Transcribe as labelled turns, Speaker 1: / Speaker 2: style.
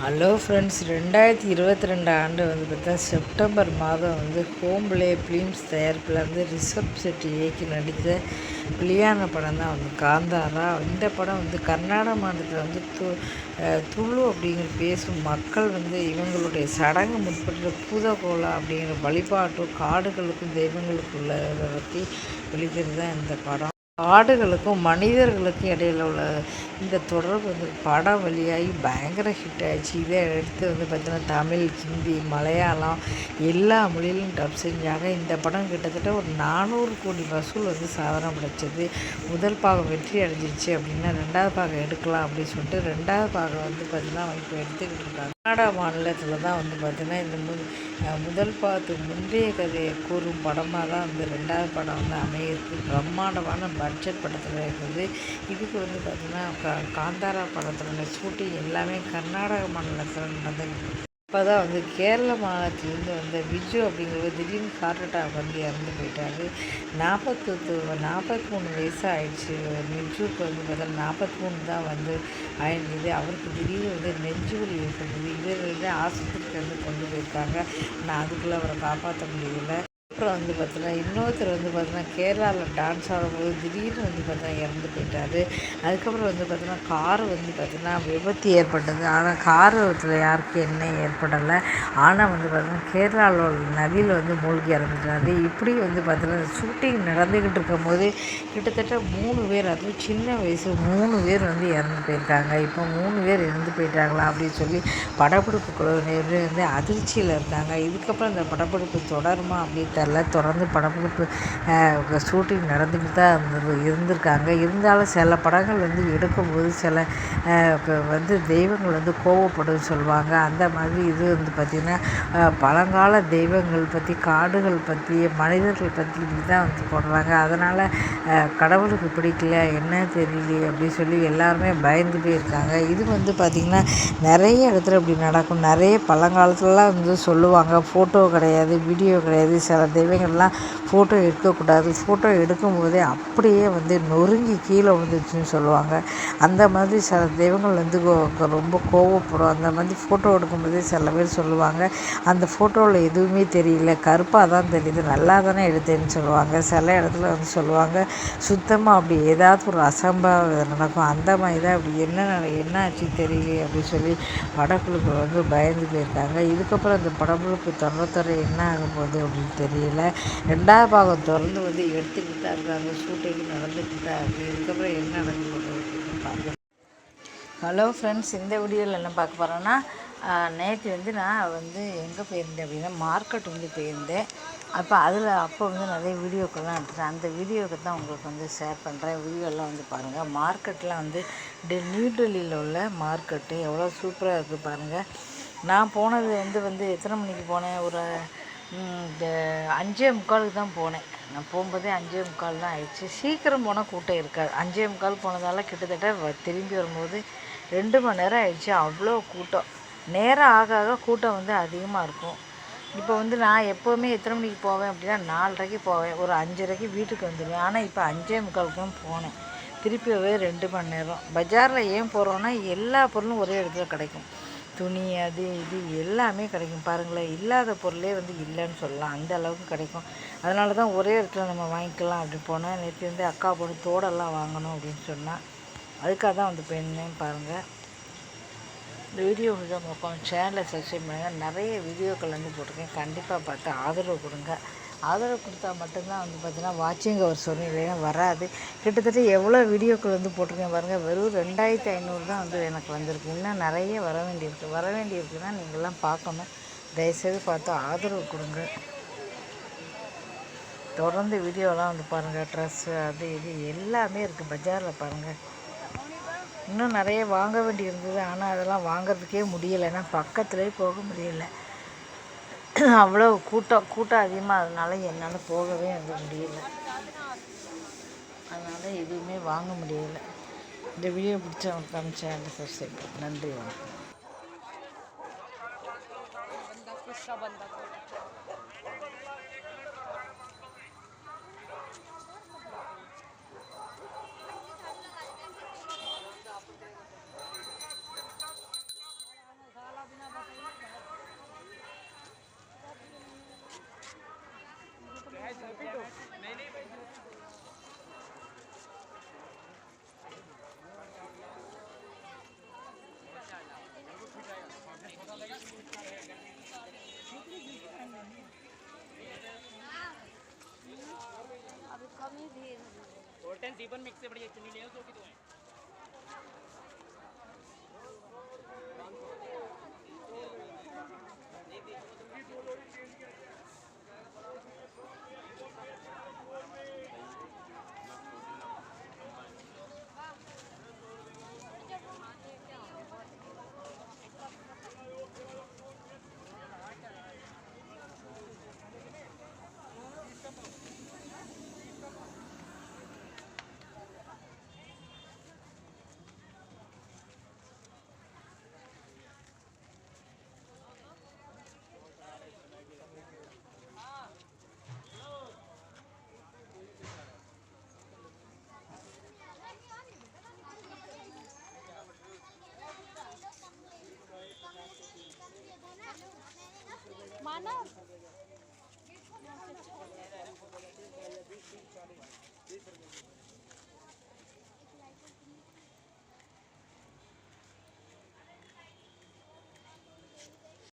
Speaker 1: Hello friends ரெண்டாயிரத்தி இருபத்தி ரெண்டு ஆண்டு வந்து பார்த்தா செப்டம்பர் மாதம் வந்து ஹோம்லே ஃபிலிம்ஸ் தயாரிப்பில் வந்து ரிஷப் செட்டி இயக்கி நடித்த வெளியான படம் தான் வந்து காந்தாரா. இந்த படம் வந்து கர்நாடக மாநிலத்தில் வந்து து துளு அப்படிங்கிற பேசும் மக்கள் வந்து இவங்களுடைய சடங்கு முற்பட்ட பூதகோலா அப்படிங்கிற வழிபாட்டும் காடுகளுக்கும் தெய்வங்களுக்கும் உள்ளதை பற்றி வெளிக்கிறது தான் இந்த படம். காடுகளுக்கும் மனிதர்களுக்கும் இடையில் உள்ள இந்த தொடர்பு வந்து படம் வழியாகி பயங்கர ஹிட் ஆகிடுச்சு இதை எடுத்து வந்து பார்த்திங்கன்னா தமிழ் ஹிந்தி மலையாளம் எல்லா மொழியிலும் டப் செஞ்சாங்க. இந்த படம் கிட்டத்தட்ட ஒரு நானூறு கோடி வசூல் வந்து சாதனை படைச்சது முதல் பாகம் வெற்றி அடைஞ்சிருச்சு அப்படின்னா ரெண்டாவது பாகம் எடுக்கலாம் அப்படின்னு சொல்லிட்டு ரெண்டாவது பாகம் வந்து பார்த்திங்கன்னா இப்போ எடுத்துக்கிட்டு இருக்காங்க. கர்நாடகா மாநிலத்தில் தான் வந்து பார்த்திங்கன்னா இந்த மு முதல் பாகத்துக்கு முந்தைய கதையை கூறும் படமாக தான் வந்து ரெண்டாவது படம் வந்து அமையிருக்கு. பிரம்மாண்டமான பட்ஜெட் படத்தில் இருக்குது. இதுக்கு வந்து பார்த்திங்கன்னா கா காந்தாரா படத்தோட ஷூட்டிங் எல்லாமே கர்நாடக மாநிலத்தில் நடந்துக்கிட்டு இப்போ தான் வந்து கேரள மாநிலத்திலேருந்து வந்த விஜு அப்படிங்கிறவர் திடீர்னு ஹார்ட் அட்டாக் வந்து இறந்து போயிட்டார். நாற்பத்தொத்து நாற்பத்தி மூணு வயசு ஆயிடுச்சு விஜுவுக்கு வந்து பார்த்தா நாற்பத்தி மூணு தான் வந்து ஆயிருந்தது அவருக்கு திடீர்னு வந்து நெஞ்சு வலி ஏற்பட்டது. இவர் வந்து ஆஸ்பத்திரிக்கு வந்து கொண்டு போயிருக்காங்க. ஆனால் அதுக்குள்ளே அவரை காப்பாற்ற முடியல. அப்புறம் வந்து பார்த்தோன்னா இன்னொருத்தர் வந்து பார்த்தோன்னா கேரளாவில் டான்ஸ் ஆடும்போது திடீர்னு வந்து பார்த்தோன்னா இறந்து போயிட்டார். அதுக்கப்புறம் வந்து பார்த்தோன்னா கார் வந்து பார்த்தோன்னா விபத்து ஏற்பட்டது. ஆனால் காரத்தில் யாருக்கும் என்ன ஏற்படலை. ஆனால் வந்து பார்த்தோன்னா கேரளாவில் நவியில் நதியில் வந்து மூழ்கி இறந்துட்டாரு. இப்படி வந்து பார்த்தோன்னா ஷூட்டிங் நடந்துக்கிட்டு இருக்கும்போது கிட்டத்தட்ட மூணு பேர் அதுவும் சின்ன வயசு மூணு பேர் வந்து இறந்து போயிருக்காங்க. இப்போ மூணு பேர் இறந்து போயிட்டாங்களா அப்படின்னு சொல்லி படப்பிடிப்பு குழுவினர் வந்து அதிர்ச்சியில் இருந்தாங்க. இதுக்கப்புறம் இந்த படப்பிடிப்பு தொடருமா அப்படின்னு தெரில தொடர்ந்து படப்பிடிப்பு ஷூட்டிங் நடந்துக்கிட்டு தான் இருந்தது இருந்திருக்காங்க. இருந்தாலும் சில படங்கள் வந்து எடுக்கும்போது சில வந்து தெய்வங்கள் வந்து கோவப்படும் சொல்லுவாங்க. அந்த மாதிரி இது வந்து பார்த்திங்கன்னா பழங்கால தெய்வங்கள் பற்றி காடுகள் பற்றி மனிதர்கள் பற்றி இப்படி தான் வந்து போடுறாங்க. அதனால் கடவுளுக்கு பிடிக்கல என்ன தெரியலையே அப்படின்னு சொல்லி எல்லாருமே பயந்து போயிருக்காங்க. இது வந்து பார்த்திங்கன்னா நிறைய இடத்துல இப்படி நடக்கும். நிறைய பழங்காலத்துலலாம் வந்து சொல்லுவாங்க ஃபோட்டோ கிடையாது வீடியோ கிடையாது சில தெய்வங்கள்லாம் ஃபோட்டோ எடுக்கக்கூடாது. ஃபோட்டோ எடுக்கும்போதே அப்படியே வந்து நொறுங்கி கீழே விழுந்துருச்சுன்னு சொல்லுவாங்க. அந்த மாதிரி சில தெய்வங்கள் வந்து ரொம்ப கோவப்படும். அந்த மாதிரி ஃபோட்டோ எடுக்கும்போதே சில பேர் சொல்லுவாங்க அந்த ஃபோட்டோவில் எதுவுமே தெரியல. கருப்பாக தான் தெரியுது. நல்லா தானே எடுத்தேன்னு சொல்லுவாங்க. சில இடத்துல வந்து சொல்லுவாங்க சுத்தமாக அப்படி ஏதாவது ஒரு அசம்பாவிதம் நடக்கும். அந்த மாதிரி தான் அப்படி என்ன என்ன ஆச்சு தெரியல அப்படின்னு சொல்லி படக்குழுக்கள் வந்து பயந்து போயிருக்காங்க இதுக்கப்புறம் அந்த படக்குழுக்கு தொடர்ந்துற என்ன ஆகும் போகுது அப்படின்னு தெரியும்? பகுதியில் ரெண்டாவது பாகம் தொடர்ந்து வந்து எடுத்துக்கிட்டு தான் இருக்காங்க ஷூட்டிங் நடந்துக்கிட்டு தான் இருக்குது இதுக்கப்புறம் என்ன நடக்க போகுது பார்க்கலாம் ஹலோ ஃப்ரெண்ட்ஸ் இந்த வீடியோவில் என்ன பார்க்க போகிறோன்னா நேற்று வந்து நான் வந்து எங்கே போயிருந்தேன் அப்படின்னா மார்க்கெட் வந்து போயிருந்தேன். அப்போ அதில் அப்போ வந்து நிறைய வீடியோக்கள்லாம் எடுத்துட்டேன் அந்த வீடியோக்கு தான் உங்களுக்கு வந்து ஷேர் பண்ணுறேன் வீடியோலாம் வந்து பாருங்கள் மார்க்கெட்லாம் வந்து டெ நியூ டெல்லியில் உள்ள மார்க்கெட்டு எவ்வளோ சூப்பராக இருக்குது பாருங்கள் நான் போனது வந்து வந்து எத்தனை மணிக்கு போனேன்? ஒரு இந்த அஞ்சே முக்காலுக்கு தான் போனேன். நான் போகும்போதே அஞ்சே முக்கால் தான் ஆயிடுச்சு. சீக்கிரம் போனால் கூட்டம் இருக்காது. அஞ்சே முக்கால் போனதால் கிட்டத்தட்ட திரும்பி வரும்போது ரெண்டு மணி நேரம் ஆயிடுச்சு. அவ்வளோ கூட்டம். நேரம் ஆக ஆக கூட்டம் வந்து அதிகமாக இருக்கும். இப்போ வந்து நான் எப்போவுமே எத்தனை மணிக்கு போவேன் அப்படின்னா நாலரைக்கு போவேன். ஒரு அஞ்சரைக்கு வீட்டுக்கு வந்துடுவேன் ஆனால் இப்போ அஞ்சே முக்காலுக்கு தான் போனேன். திருப்பி ரெண்டு மணி நேரம். பஜாரில் ஏன் போகிறோன்னா எல்லா பொருளும் ஒரே இடத்துல கிடைக்கும். துணி அது இது எல்லாமே கிடைக்கும். பாருங்களேன் இல்லாத பொருளே வந்து இல்லைன்னு சொல்லலாம். அந்த அளவுக்கு கிடைக்கும். அதனால தான் ஒரே இடத்துல நம்ம வாங்கிக்கலாம் அப்படி போனால் நேற்று வந்து அக்கா பொண்ணு தோடெல்லாம் வாங்கணும் அப்படின்னு சொன்னால் அதுக்காக தான் வந்து போயிருந்தேன் பாருங்கள் இந்த வீடியோ கொஞ்சம் சேனலை சப்ஸ்கிரைப் பண்ணுங்கள் நிறைய வீடியோக்கள் வந்து போட்டிருக்கேன். கண்டிப்பாக பார்த்து ஆதரவு கொடுங்க. ஆதரவு கொடுத்தா மட்டும்தான் வந்து பார்த்தீங்கன்னா வாட்சிங் அவர் சொன்னீங்க இல்லைன்னா வராது. கிட்டத்தட்ட எவ்வளோ வீடியோக்கள் வந்து போட்டிருக்கேன் பாருங்கள் வெறும் ரெண்டாயிரத்தி ஐநூறு தான் வந்து எனக்கு வந்திருக்கு. இன்னும் நிறைய வர வேண்டியிருக்கு. வர வேண்டியிருக்குன்னா நீங்கள்லாம் பார்க்கணும். தயவுசெய்து பார்த்து ஆதரவு கொடுங்க. தொடர்ந்து வீடியோலாம் வந்து பாருங்கள் ட்ரெஸ்ஸு அது இது எல்லாமே இருக்குது பஜாரில் பாருங்கள் இன்னும் நிறைய வாங்க வேண்டி இருந்தது ஆனால் அதெல்லாம் வாங்கிறதுக்கே முடியலை. பக்கத்துலேயே போக முடியலை. அவ்வளோ கூட்டம் கூட்டம் அதிகமாக அதனால என்னால் போகவே வந்து முடியல. அதனால் எதுவுமே வாங்க முடியலை. இந்த வீடியோ பிடிச்சவங்க காமிச்சேன் சப்ஸ்கிரைப் நன்றி வணக்கம்.
Speaker 2: अभी कमी भी टेन दीपन मिक्स से बढ़िया चुनी ले तो की तो